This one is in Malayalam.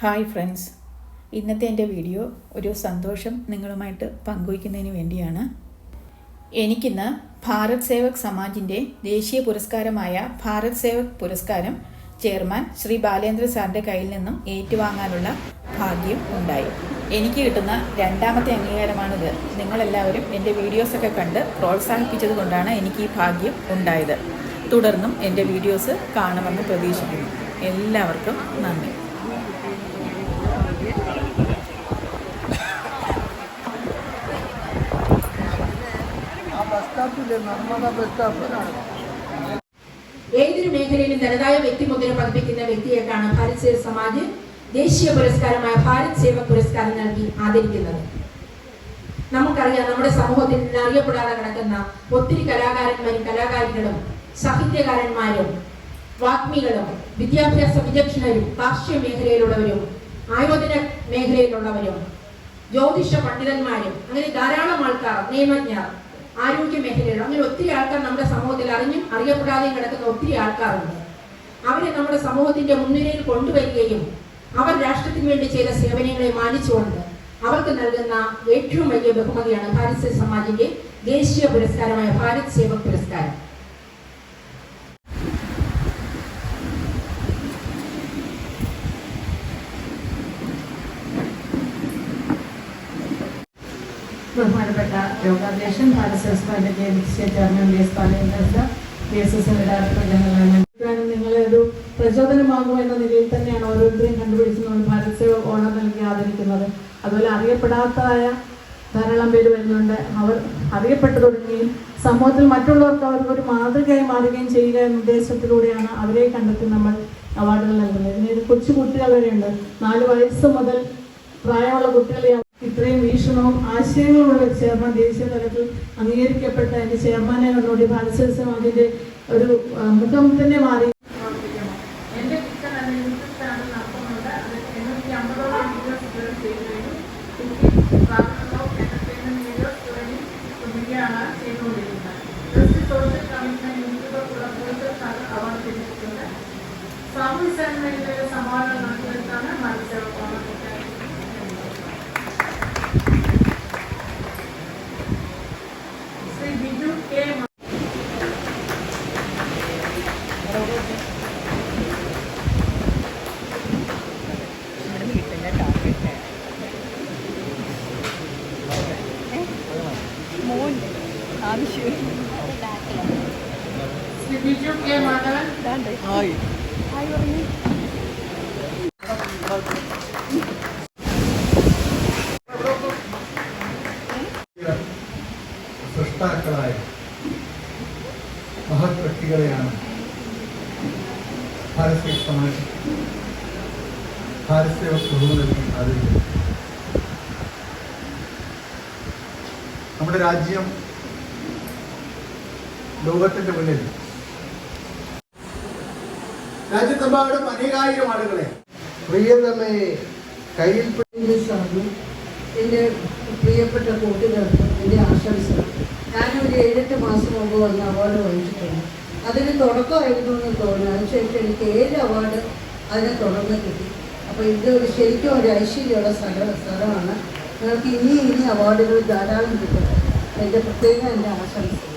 Hi friends. ഇന്നത്തെ എന്റെ വീഡിയോ ഒരു സന്തോഷം നിങ്ങളുമായിട്ട് പങ്കുവയ്ക്കുന്നതിന് വേണ്ടിയാണ്. എനിക്കിന്ന് ഭാരത് സേവക് സമാജിന്റെ ദേശീയ പുരസ്കാരമായ ഭാരത് സേവക് പുരസ്കാരം ചെയർമാൻ ശ്രീ ബാലേന്ദ്ര സാറിന്റെ കയ്യിൽ നിന്നും ഏറ്റുവാങ്ങാനുള്ള ഭാഗ്യം ഉണ്ടായി. എനിക്ക് കിട്ടുന്ന രണ്ടാമത്തെ അംഗീകാരമാണിത്. നിങ്ങളെല്ലാവരും എന്റെ വീഡിയോസൊക്കെ കണ്ട് പ്രോത്സാഹിപ്പിച്ചത് കൊണ്ടാണ് എനിക്ക് ഈ ഭാഗ്യം ഉണ്ടായത്. തുടർന്നും എന്റെ വീഡിയോസ് കാണുമെന്ന് പ്രതീക്ഷിക്കുന്നു. എല്ലാവർക്കും നന്ദി. ഏതൊരു മേഖലയിലും തനതായ വ്യക്തിമുദ്ര പതിപ്പിക്കുന്ന വ്യക്തിയെക്കാണ് ഭാരത് സേവ സമാജ് ദേശീയ പുരസ്കാരമായ ഭാരത് സേവ പുരസ്കാരം നൽകി ആദരിക്കുന്നത്. നമുക്കറിയാം നമ്മുടെ സമൂഹത്തിൽ നിന്ന് അറിയപ്പെടാതെ കിടക്കുന്ന ഒത്തിരി കലാകാരന്മാരും കലാകാരികളും സാഹിത്യകാരന്മാരും വാഗ്മികളും വിദ്യാഭ്യാസ വിചക്ഷണരും കാർഷിക മേഖലയിലുള്ളവരും ആയോധന മേഖലയിലുള്ളവരും ജ്യോതിഷ പണ്ഡിതന്മാരും അങ്ങനെ ധാരാളം ആൾക്കാർ നിയമജ്ഞർ ആരോഗ്യ മേഖലയിൽ അങ്ങനെ ഒത്തിരി ആൾക്കാർ നമ്മുടെ സമൂഹത്തിൽ അറിഞ്ഞും അറിയപ്പെടാതെയും കിടക്കുന്ന ഒത്തിരി ആൾക്കാരുണ്ട്. അവരെ നമ്മുടെ സമൂഹത്തിന്റെ മുൻനിരയിൽ കൊണ്ടുവരികയും അവർ രാഷ്ട്രത്തിന് വേണ്ടി ചെയ്ത സേവനങ്ങളെ മാനിച്ചുകൊണ്ട് അവർക്ക് നൽകുന്ന ഏറ്റവും വലിയ ബഹുമതിയാണ് ഭാരത് സമാജിന്റെ ദേശീയ പുരസ്കാരമായ ഭാരത് സേവക് പുരസ്കാരം. ബഹുമാനപ്പെട്ട യോഗാധ്യക്ഷൻ ദേശീയ chairman V S. Palendra P S. S. General നിങ്ങളെ ഒരു പ്രചോദനമാകുമെന്ന നിലയിൽ തന്നെയാണ് ഓരോരുത്തരെയും കണ്ടുപിടിച്ചുകൊണ്ട് ഭാരത് സേവ ഓണം നൽകി ആദരിക്കുന്നത്. അതുപോലെ അറിയപ്പെടാത്തതായ ധാരാളം പേര് വരുന്നുണ്ട്. അവർ അറിയപ്പെട്ടു തുടങ്ങുകയും സമൂഹത്തിൽ മറ്റുള്ളവർക്ക് അവർക്ക് ഒരു മാതൃകയായി മാറുകയും ചെയ്യുക എന്ന ഉദ്ദേശത്തിലൂടെയാണ് അവരെ കണ്ടെത്തി നമ്മൾ അവാർഡുകൾ നൽകുന്നത്. ഇതിന് കൊച്ചു കുട്ടികൾ വരെയുണ്ട്. നാല് വയസ്സ് മുതൽ പ്രായമുള്ള കുട്ടികളെ ഇത്രയും വീക്ഷണവും ആശയങ്ങളുള്ള ഒരു ചെയർമാൻ ദേശീയ തലത്തിൽ അംഗീകരിക്കപ്പെട്ട എന്റെ ചെയർമാനെ കണ്ടുകൂടി ഭാരതസരസം അതിന്റെ ഒരു മുഖം തന്നെ മാറി. സാമൂഹ്യ സേവന മേഖലയിലെ സമാധാനം നടത്തിയെടുത്താണ് നടത്തുന്നത് ശ്രീ ഹായ് ഹായ് മാധവൻ സൃഷ്ടാക്കളായ മഹത് വ്യക്തികളെയാണ് ഭാരതീയ സമാജം ഭാരതീയ ബഹുമതി ആദരിക്കുന്നത്. നമ്മുടെ രാജ്യം ലോകത്തിന്റെ മുന്നിൽ. രാജ്യത്തെമ്പാടും അനേകായിരം ആളുകളെ പ്രിയതമേ കയ്യിൽ സാറിനും എന്റെ പ്രിയപ്പെട്ട കൂട്ടുകാർക്ക് എന്റെ ആശംസകൾ. ഞാനൊരു ഏഴെട്ട് മാസം മുമ്പ് വന്ന് അവാർഡ് വാങ്ങിച്ചിട്ടുണ്ട്. അതിന് തുടക്കമായിരുന്നു എന്ന് തോന്നുന്നു. അതിനുശേഷം എനിക്ക് ഏഴ് അവാർഡ് അതിനെ തുടർന്ന് കിട്ടി. അപ്പോൾ ഇത് ഒരു ശരിക്കും ഒരു ഐശ്വര്യമുള്ള സ്ഥല സ്ഥലമാണ്. നിങ്ങൾക്ക് ഇനി ഇനി അവാർഡുകൾ ധാരാളം കിട്ടും. എന്റെ പ്രത്യേകം എന്റെ ആശംസകൾ.